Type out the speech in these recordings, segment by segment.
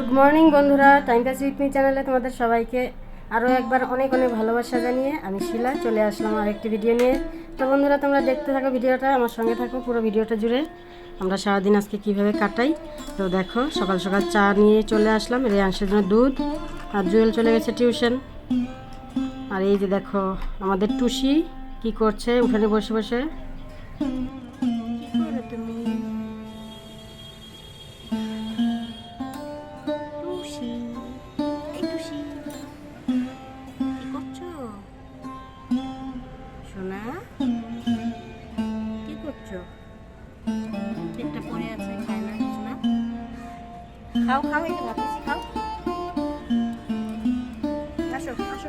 Good morning বন্ধুরা। Time pass with me চ্যানেলে তোমাদের সবাইকে আরও একবার অনেক অনেক ভালোবাসা জানিয়ে আমি শিলা চলে আসলাম আরেকটি ভিডিও নিয়ে। তো বন্ধুরা, তোমরা দেখতে থাকো ভিডিওটা, আমার সঙ্গে থাকো পুরো ভিডিওটা জুড়ে। আমরা সারাদিন আজকে কীভাবে কাটাই? তো দেখো, সকাল সকাল চা নিয়ে চলে আসলাম। রেয়াংশের জন্য দুধ আর জুয়েল চলে গেছে টিউশন। আর এই যে দেখো, আমাদের টুসি কি করছে, উঠানে বসে বসে। পেটটা পড়ে আছে খায় না কিছু না। খাও খাও এই ভাবতেছি খাও। আসো আসো।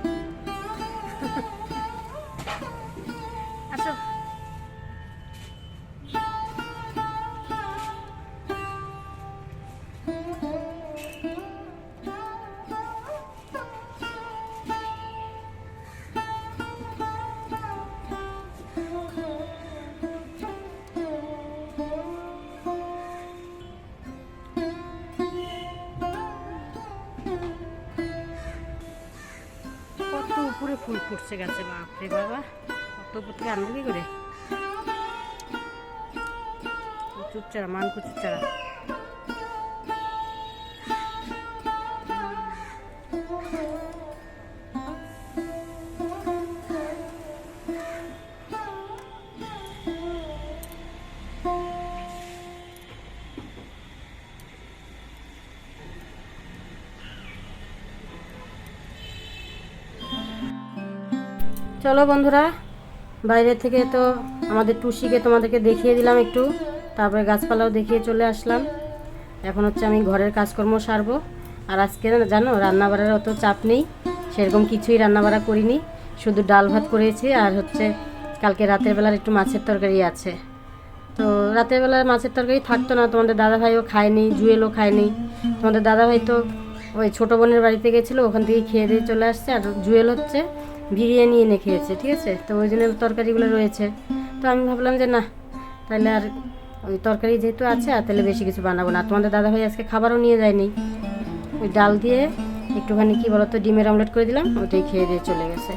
ফুটছে গাছে বাপরে বাবা। অত থেকে আনব কি করে? কচুর চারা মান চলো বন্ধুরা, বাইরে থেকে তো আমাদের টুসিকে তোমাদেরকে দেখিয়ে দিলাম একটু, তারপরে গাছপালাও দেখিয়ে চলে আসলাম। এখন হচ্ছে আমি ঘরের কাজকর্ম সারবো। আর আজকে জানো, রান্নাবাড়ার অত চাপ নেই, সেরকম কিছুই রান্নাবাড়া করিনি। শুধু ডাল ভাত করেছি, আর হচ্ছে কালকে রাতের বেলার একটু মাছের তরকারি আছে। তো রাতের বেলার মাছের তরকারি থাকতো না, তোমাদের দাদাভাইও খায়নি, জুয়েলও খায়নি। তোমাদের দাদাভাই তো ওই ছোটো বোনের বাড়িতে গেছিল, ওখান থেকে খেয়ে দিয়ে চলে আসছে, আর জুয়েল হচ্ছে বিরিয়ানি এনে খেয়েছে, ঠিক আছে? তো ওই জন্য তরকারিগুলো রয়েছে। তো আমি ভাবলাম যে না, তাহলে আর ওই তরকারি যেহেতু আছে, আর তাহলে বেশি কিছু বানাবো না। তোমাদের দাদাভাই আজকে খাবারও নিয়ে যায়নি। ওই ডাল দিয়ে একটুখানি কি বলতো, ডিমের অমলেট করে দিলাম, ওটাই খেয়ে দিয়ে চলে গেছে।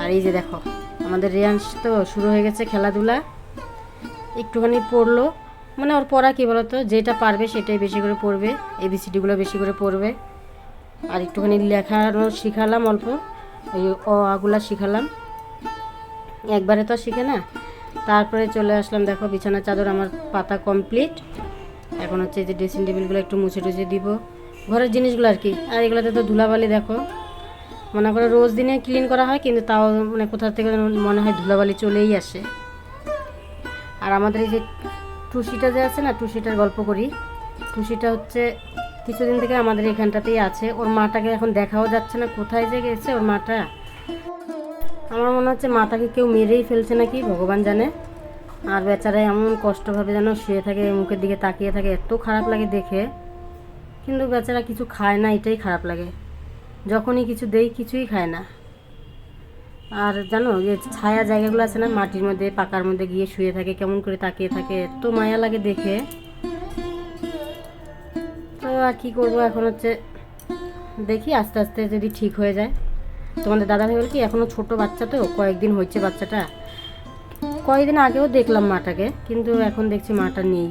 আর এই যে দেখো, আমাদের রিয়াংশ তো শুরু হয়ে গেছে খেলাধুলা। একটুখানি পড়ল। মানে ওর পড়া কী বলতো, যেটা পারবে সেটাই বেশি করে পড়বে এবিসিডিগুলো বেশি করে পড়বে। আর একটুখানি লেখানো শিখালাম অল্প ওই অ, আগুলা শিখালাম। একবারে তো শিখে না। তারপরে চলে আসলাম, দেখো বিছানা চাদর আমার পাতা কমপ্লিট এখন হচ্ছে যে ড্রেসিং টেবিলগুলো একটু মুছে টুছে দিব। ঘরের জিনিসগুলো আর কি। আর এগুলোতে তো ধুলাবালি, দেখো। মনে করে রোজ দিনে ক্লিন করা হয়, কিন্তু তাও মানে কোথা থেকে মনে হয় ধুলাবালি চলেই আসে। আর আমাদের এই যে টুসিটা যে আছে না টুসিটার গল্প করি। টুসিটা হচ্ছে কিছুদিন থেকে আমাদের এখানটাতেই আছে। ওর মাটাকে এখন দেখাও যাচ্ছে না, কোথায় যে গেছে ওর মাটা। আমার মনে হচ্ছে মাটাকে কেউ মেরেই ফেলছে নাকি, ভগবান জানে। আর বেচারা এমন কষ্টভাবে যেন শুয়ে থাকে, মুখের দিকে তাকিয়ে থাকে, এত খারাপ লাগে দেখে। কিন্তু বেচারা কিছু খায় না, এটাই খারাপ লাগে। যখনই কিছু দেই, কিছুই খায় না। আর জানো যে ছায়া জায়গাগুলো আছে না, মাটির মধ্যে, পাকার মধ্যে গিয়ে শুয়ে থাকে, কেমন করে তাকিয়ে থাকে, এত মায়া লাগে দেখে। আর কি করব এখন হচ্ছে, দেখি আস্তে আস্তে যদি ঠিক হয়ে যায়। তোমাদের দাদা ভাই বলে কি এখনও ছোট বাচ্চা তো, কয়েকদিন হচ্ছে বাচ্চাটা। কয়েকদিন আগেও দেখলাম মাটাকে, কিন্তু এখন দেখছি মাটা নেই।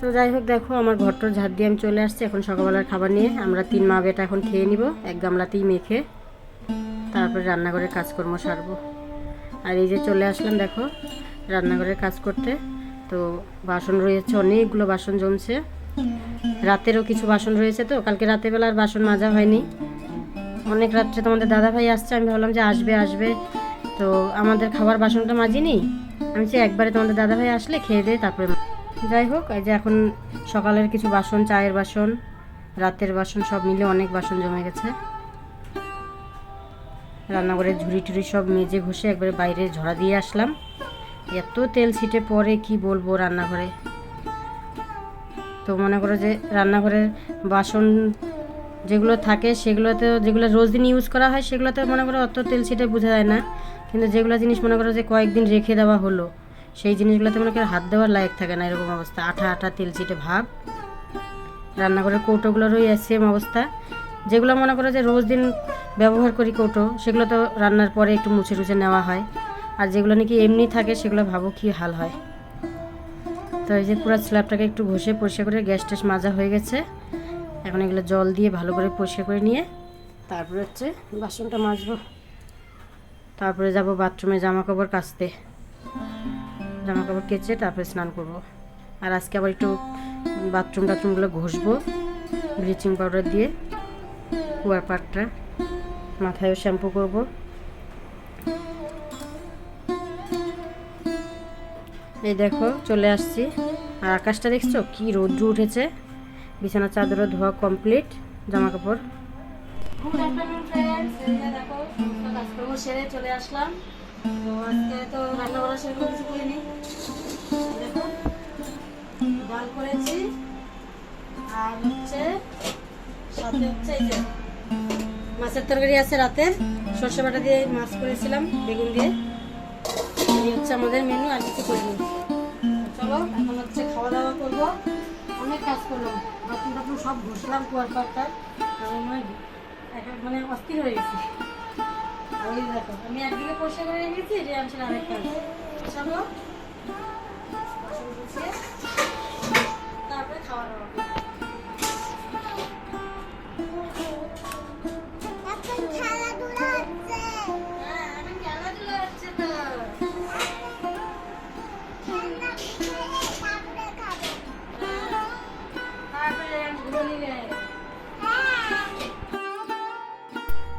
তো যাই হোক, দেখো আমার ঘরটার ঝাড় দিয়ে আমি চলে আসছি, এখন সকালবেলার খাবার নিয়ে। আমরা তিন মা বেটা এখন খেয়ে নিব, এক গামলাতেই মেখে। তারপরে রান্নাঘরের কাজকর্ম সারবো। আর এই যে চলে আসলাম, দেখো, রান্নাঘরের কাজ করতে। তো বাসন রয়েছে, অনেকগুলো বাসন জমছে। রাতেরও কিছু বাসন রয়েছে তো, কালকে রাতের বেলা আর বাসন মাজা হয়নি। অনেক রাত্রে তোমাদের দাদা ভাই আসছে, আমি ভাবলাম যে আসবে আসবে। তো আমাদের খাবার বাসনটা মাজিনি, আমি যে একবারে তোমাদের দাদা ভাই আসলে খেয়ে দিয়ে তারপরে যাই হোক, এই যে এখন সকালের কিছু বাসন, চায়ের বাসন, রাতের বাসন, সব মিলে অনেক বাসন জমে গেছে। রান্নাঘরের ঝুড়ি টুড়ি সব মেজে ঘষে একবারে বাইরে ঝরা দিয়ে আসলাম। এত তেল ছিটে পরে কি বলব রান্নাঘরে? তো মনে করো যে রান্নাঘরের বাসন যেগুলো থাকে সেগুলোতে যেগুলো রোজ দিন ইউজ করা হয়, সেগুলোতে মনে করো অত তেল ছিটে বোঝা যায় না। কিন্তু যেগুলো জিনিস মনে করো যে কয়েকদিন রেখে দেওয়া হলো, সেই জিনিসগুলোতে মনে করো হাত দেওয়ার লায়ক থাকে না এরকম অবস্থা। আঠা আঠা তেল ছিটে ভাব। রান্নাঘরের কৌটোগুলোরও সেম অবস্থা। যেগুলো মনে করো যে রোজ দিন ব্যবহার করি কৌটো, সেগুলো তো রান্নার পরে একটু মুছে টুছে নেওয়া হয়। আর যেগুলো নাকি এমনি থাকে, সেগুলো ভাবো কি হাল হয়। তো এই যে পুরো স্ল্যাবটাকে একটু ঘষে পরিষ্কার করে গ্যাস ট্যাস মাজা হয়ে গেছে। এখন এগুলো জল দিয়ে ভালো করে পরিষ্কার করে নিয়ে তারপরে হচ্ছে বাসনটা মাজবো। তারপরে যাব বাথরুমে জামা কাপড় কাচতে। জামা কাপড় কেচে তারপরে স্নান করব। আর আজকে আবার একটু বাথরুম টাথরুমগুলো ঘষবো, ব্লিচিং পাউডার দিয়ে কুয়ার পাটটা মাথায়ও শ্যাম্পু করব। এই দেখো, চলে আসছি। আর আকাশটা দেখছ? কি রৌদ্র উঠেছে। বিছানার চাদরও, ধোয়া কমপ্লিট জামা কাপড় আসলাম। হচ্ছে মাছের তরকারি আছে রাতের সর্ষে বাটা দিয়ে মাছ করেছিলাম, বেগুন দিয়ে। এই হচ্ছে আমাদের মেনু আর কিছু চলো, এখন হচ্ছে খাওয়া দাওয়া করব। অনেক কাজ করলাম বাথরুম টাথরুম সব ঘষলাম এক এক মানে অস্থির হয়ে গেছি। আমি একদিকে পরিষ্কার করে রেখেছি আমি আরেক কাজ চলো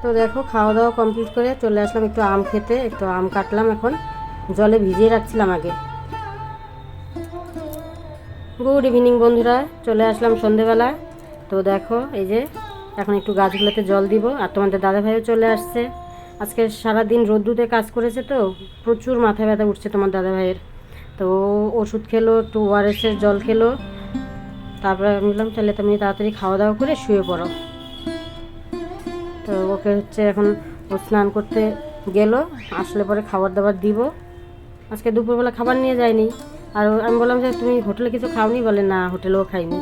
তো দেখো খাওয়া দাওয়া কমপ্লিট করে চলে আসলাম একটু আম খেতে, একটু আম কাটলাম এখন। জলে ভিজিয়ে রাখছিলাম আগে। গুড ইভিনিং বন্ধুরা, চলে আসলাম সন্ধেবেলা তো দেখো, এই যে এখন একটু গাছগুলোতে জল দিব, আর তোমাদের দাদাভাইও চলে আসছে। আজকে সারা দিন রোদ্দুতে কাজ করেছে তো, প্রচুর মাথা ব্যথা উঠছে তোমার দাদাভাইয়ের। তো ওষুধ খেলো, একটু ওআরএসের জল খেলো। তারপরে বললাম, তাহলে তুমি তাড়াতাড়ি খাওয়া দাওয়া করে শুয়ে পড়ো। তো ওকে হচ্ছে এখন ও স্নান করতে গেল, আসলে পরে খাবার দাবার দিব। আজকে দুপুরবেলা খাবার নিয়ে যায়নি। আর আমি বললাম যে, তুমি হোটেলে কিছু খাওনি? বলে, না, হোটেলেও খাইনি।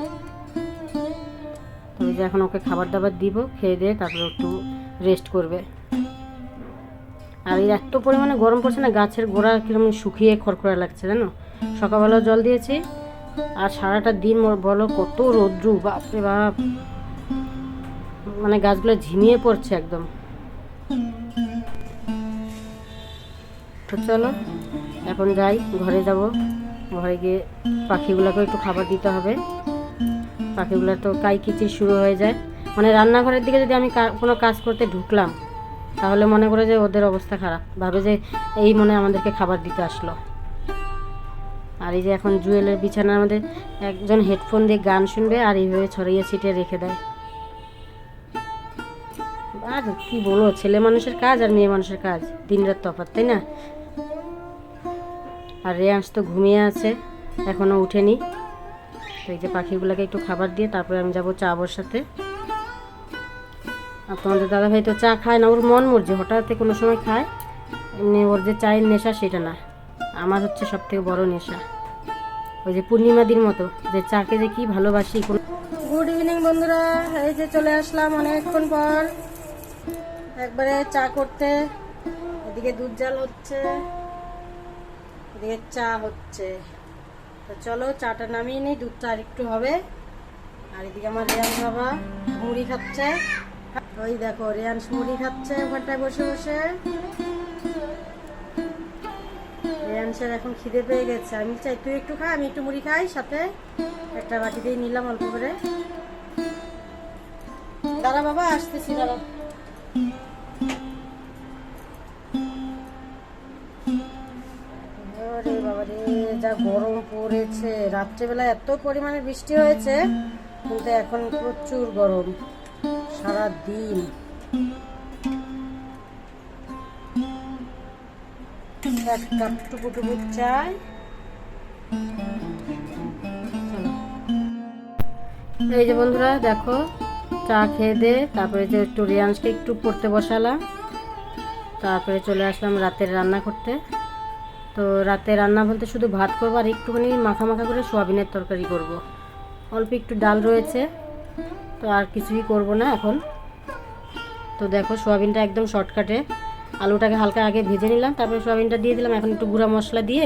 তো যে এখন ওকে খাবার দাবার দিব, খেয়ে দিয়ে তারপরে একটু রেস্ট করবে। আর এই এত পরিমাণে গরম পড়ছে না, গাছের গোড়া কীরকম শুকিয়ে খড়খড়া লাগছে, জানো? সকালবেলাও জল দিয়েছি, আর সারাটা দিন বলো কত রৌদ্রু, বাপরে বাপ। মানে গাছগুলো ঝিমিয়ে পড়ছে একদম। তো চলো, এখন যাই, ঘরে যাব। ঘরে গিয়ে পাখিগুলোকে একটু খাবার দিতে হবে। পাখিগুলো তো কাই কিচির শুরু হয়ে যায়। মানে রান্নাঘরের দিকে যদি আমি কোনো কাজ করতে ঢুকলাম, তাহলে মনে করে যে ওদের অবস্থা খারাপ। ভাবে যে এই মনে আমাদেরকে খাবার দিতে আসলো। আর এই যে এখন জুয়েলের বিছানার আমাদের একজন হেডফোন দিয়ে গান শুনবে আর এইভাবে ছড়িয়ে ছিটিয়ে রেখে দেয়। আর কি বলব, ছেলে মানুষের কাজ আর মেয়ে মানুষের কাজ দিন রাত তফাৎ, তাই না? আর রেয়াংশ তো ঘুমিয়ে আছে, এখনও উঠেনি। তো এই যে পাখিগুলোকে একটু খাবার দিয়ে তারপরে আমি যাব চা বসাতে। আর তোমাদের দাদাভাই তো চা খায় না, ওর মন মর্জি, হঠাৎ কোনো সময় খায়, এমনি ওর যে চায়ের নেশা সেটা না। আমার হচ্ছে সব থেকে বড় নেশা। ওই যে পূর্ণিমাদির মতো, যে চাকে যে কি ভালোবাসি গুড ইভিনিং বন্ধুরা, এই যে চলে আসলাম অনেকক্ষণ পর। একবারে চা করতে, এদিকে দুধ জাল হচ্ছে, এদিকে চা হচ্ছে। তো চলো চাটা নামিয়ে নিই, দুধটা আর একটু হবে। আর এদিকে আমার রেয়ান বাবা মুড়ি খাচ্ছে। ওই দেখো রেয়াংশ মুড়ি খাচ্ছে ওখানটায় বসে বসে। রেয়াংশের এখন খিদে পেয়ে গেছে। আমি চাই, তুই একটু খা, আমি একটু মুড়ি খাই সাথে। একটা বাটিতেই নিলাম অল্প করে। দাঁড়া বাবা, আসতেছি, দাঁড়া। যা গরম পড়েছে। রাত্রেবেলা এত পরিমাণে বৃষ্টি হয়েছে, কিন্তু এখন প্রচুর গরম সারা দিন এক কাপ টুকু টুকু চাই। এই যে বন্ধুরা, দেখো চা খেয়ে দে, তারপরে যে একটু রিয়াংশকে একটু পড়তে বসালাম। তারপরে চলে আসলাম রাতের রান্না করতে। তো রাতে রান্না বলতে শুধু ভাত করব আর একটুখানি মাখা মাখা করে সোয়াবিনের তরকারি করব। অল্প একটু ডাল রয়েছে, তো আর কিছুই করব না এখন। তো দেখো সোয়াবিনটা একদম শর্টকাটে। আলুটাকে হালকা আগে ভেজে নিলাম, তারপরে সোয়াবিনটা দিয়ে দিলাম। এখন একটু গুঁড়া মশলা দিয়ে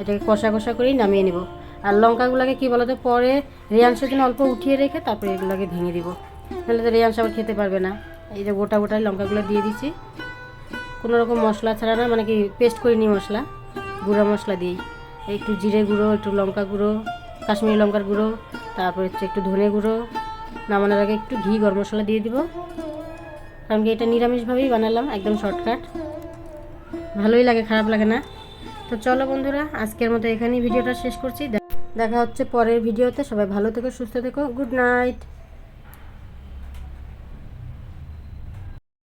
এটাকে কষা কষা করেই নামিয়ে নেব। আর লঙ্কাগুলোকে কী বলতো, পরে রেয়াংশের জন্য অল্প উঠিয়ে রেখে তারপরে এগুলোকে ভেঙে দিব। নাহলে তো রেয়াংশ আবার খেতে পারবে না। এই যে গোটা গোটা লঙ্কাগুলো দিয়ে দিচ্ছি। কোনো রকম মশলা ছাড়া না মানে কি পেস্ট করে করিনি মশলা, গুঁড়া মশলা দিই একটু জিরে গুঁড়ো, একটু লঙ্কা গুঁড়ো, কাশ্মীরি লঙ্কার গুঁড়ো, তারপর হচ্ছে একটু ধনে গুঁড়ো। নামানোর আগে একটু ঘি, গরম মশলা দিয়ে দিব। কারণ কি এটা নিরামিষভাবেই বানালাম, একদম শর্টকাট। ভালোই লাগে, খারাপ লাগে না। তো চলো বন্ধুরা, আজকের মতো এখানেই ভিডিওটা শেষ করছি। দেখা হচ্ছে পরের ভিডিওতে। সবাই ভালো থেকো, সুস্থ থেকো। Good night.